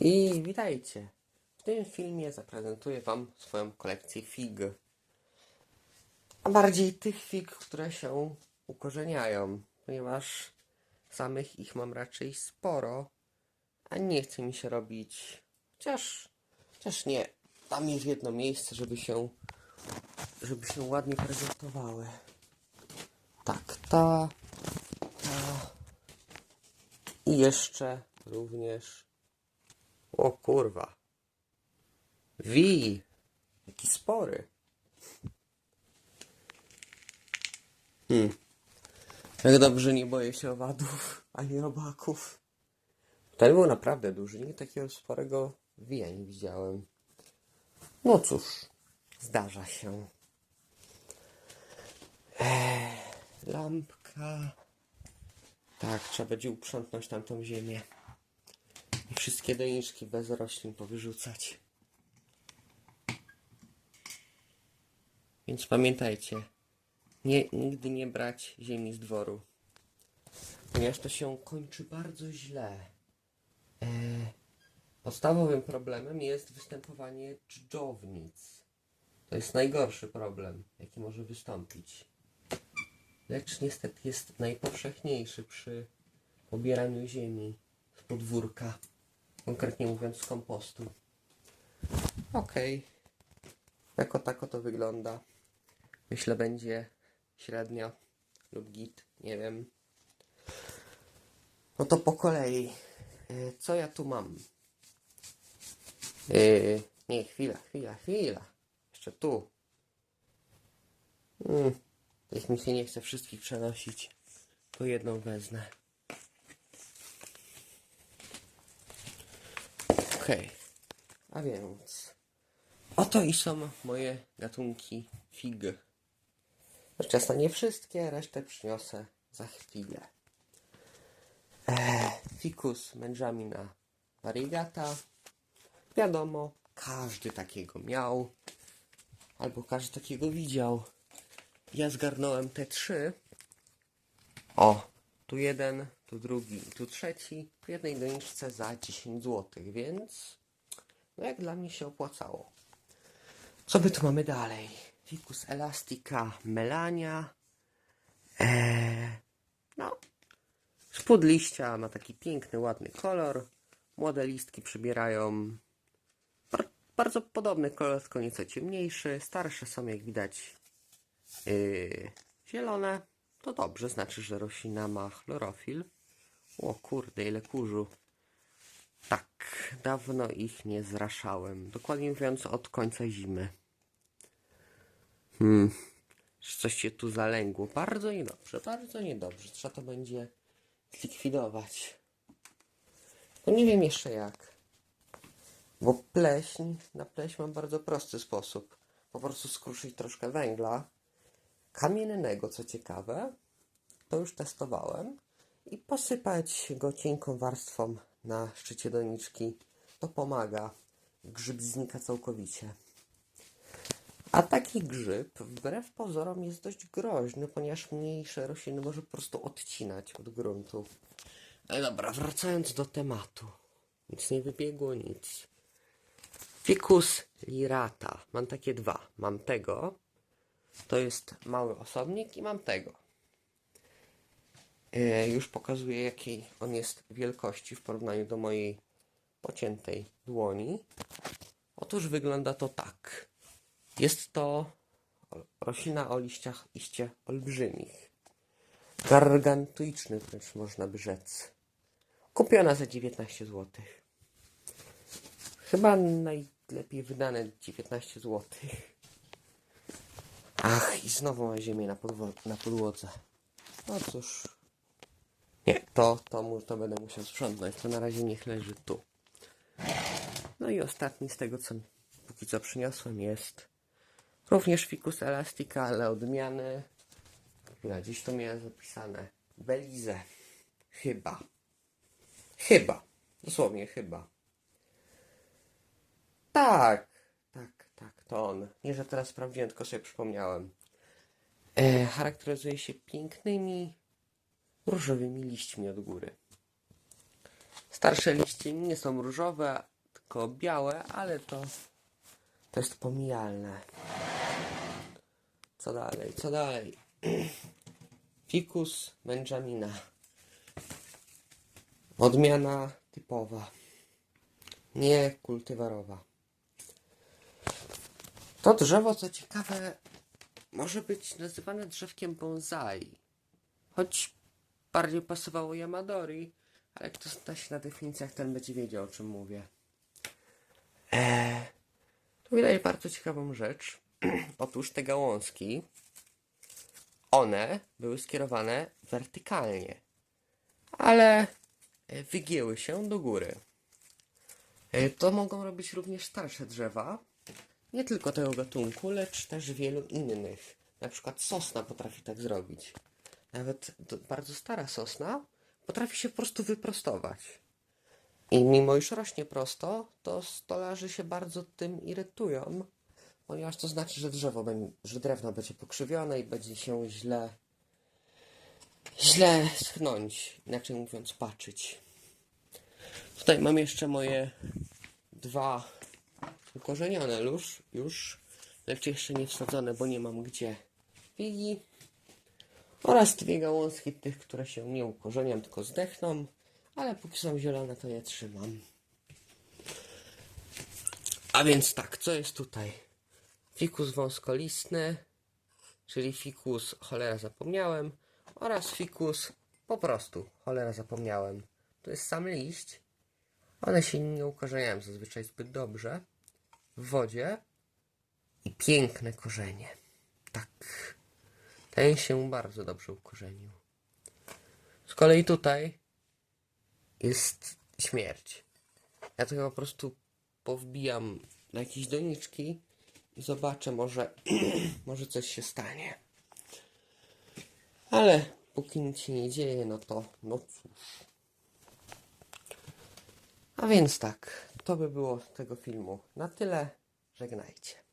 I witajcie. W tym filmie zaprezentuję Wam swoją kolekcję fig. A bardziej tych fig, które się ukorzeniają, ponieważ samych ich mam raczej sporo, a nie chce mi się robić. Chociaż, chociaż nie. Tam jest jedno miejsce, żeby się, żeby się ładnie prezentowały. Tak, ta, ta i jeszcze również o kurwa. Wi! Jaki spory. Hmm. Jak dobrze nie boję się owadów, ani robaków. Ten był naprawdę duży. Nie takiego sporego wija nie widziałem. No cóż, zdarza się. Eee, lampka. Tak, trzeba będzie uprzątnąć tamtą ziemię. Wszystkie doniczki bez roślin powyrzucać. Więc pamiętajcie, nie, nigdy nie brać ziemi z dworu. Ponieważ to się kończy bardzo źle. E, podstawowym problemem jest występowanie dżdżownic. To jest najgorszy problem, jaki może wystąpić. Lecz niestety jest najpowszechniejszy przy pobieraniu ziemi z podwórka. Konkretnie mówiąc z kompostu. Okej. Jako tako to wygląda. Myślę będzie średnio lub git, nie wiem. No to po kolei. E, Co ja tu mam? Yy, nie, chwila, chwila, chwila. Jeszcze tu. Mm, jak mi się nie chce wszystkich przenosić, to jedną wezmę. Okej. A więc. Oto i są moje gatunki fig. Rzecz jasna nie wszystkie, resztę przyniosę za chwilę. Eee, ficus Benjamina variegata. Wiadomo, każdy takiego miał. Albo każdy takiego widział. Ja zgarnąłem te trzy. O, tu jeden, tu drugi, tu trzeci. W jednej doniczce za 10 zł, więc no jak dla mnie się opłacało. Co my tu mamy dalej? Ficus elastica melania. Eee, no, spód liścia ma taki piękny, ładny kolor. Młode listki przybierają bar- bardzo podobny kolor, tylko nieco ciemniejszy. Starsze są, jak widać, yy, zielone. To dobrze, znaczy, że roślina ma chlorofil. O kurde, ile kurzu. Tak, dawno ich nie zraszałem. Dokładnie mówiąc, od końca zimy. Hmm, coś się tu zalęgło? Bardzo niedobrze, bardzo niedobrze. Trzeba to będzie zlikwidować. No nie wiem jeszcze jak. Bo pleśń, na pleśń mam bardzo prosty sposób. Po prostu skruszyć troszkę węgla. Kamiennego, co ciekawe. To już testowałem. I posypać go cienką warstwą na szczycie doniczki. To pomaga. Grzyb znika całkowicie. A taki grzyb, wbrew pozorom, jest dość groźny, ponieważ mniejsze rośliny może po prostu odcinać od gruntu. Ale dobra, wracając do tematu. Nic nie wybiegło, nic. Ficus lirata. Mam takie dwa. Mam tego. To jest mały osobnik i mam tego. E, już pokazuję, jakiej on jest wielkości w porównaniu do mojej pociętej dłoni. Otóż wygląda to tak. Jest to roślina o liściach iście olbrzymich. Gargantuiczny wręcz można by rzec. Kupiona za 19 zł. Chyba najlepiej wydane 19 zł. Ach, i znowu ma ziemię na, podwo- na podłodze. No cóż. To, to, mu, to będę musiał sprzątnąć. To na razie niech leży tu. No i ostatni z tego, co póki co przyniosłem jest również Ficus elastica, ale odmiany. Chwila, gdzieś to miałem zapisane. Belize. Chyba. Chyba. Dosłownie chyba. Tak. Tak, tak, to on. Nie, że teraz sprawdziłem, tylko sobie przypomniałem. E, charakteryzuje się pięknymi różowymi liśćmi od góry. Starsze liście nie są różowe, tylko białe, ale to, to jest pomijalne. Co dalej, co dalej? Ficus Benjamina. Odmiana typowa. Nie kultywarowa. To drzewo, co ciekawe, może być nazywane drzewkiem bonsai. Choć bardziej pasowało Yamadori, ale kto zna się na definicjach, ten będzie wiedział, o czym mówię. Eee, tu widać bardzo ciekawą rzecz. Otóż te gałązki, one były skierowane wertykalnie, ale e, wygięły się do góry. E, To mogą robić również starsze drzewa, nie tylko tego gatunku, lecz też wielu innych. Na przykład sosna potrafi tak zrobić. Nawet bardzo stara sosna potrafi się po prostu wyprostować. I mimo iż rośnie prosto, to stolarze się bardzo tym irytują, ponieważ to znaczy, że drzewo, że drewno będzie pokrzywione i będzie się źle, źle schnąć, inaczej mówiąc paczyć. Tutaj mam jeszcze moje dwa ukorzenione już, już, lecz jeszcze nie wsadzone, bo nie mam gdzie figi. Oraz dwie gałązki tych, które się nie ukorzenią, tylko zdechną, ale póki są zielone, to je trzymam. A więc tak, co jest tutaj? Fikus wąskolistny, czyli fikus cholera zapomniałem, oraz fikus po prostu cholera zapomniałem. To jest sam liść. One się nie ukorzeniają zazwyczaj zbyt dobrze w wodzie i piękne korzenie. Tak. Ten się bardzo dobrze ukorzenił. Z kolei tutaj jest śmierć. Ja tego po prostu powbijam na jakieś doniczki i zobaczę, może, może coś się stanie. Ale póki nic się nie dzieje, no to no cóż. A więc tak, to by było z tego filmu na tyle. Żegnajcie.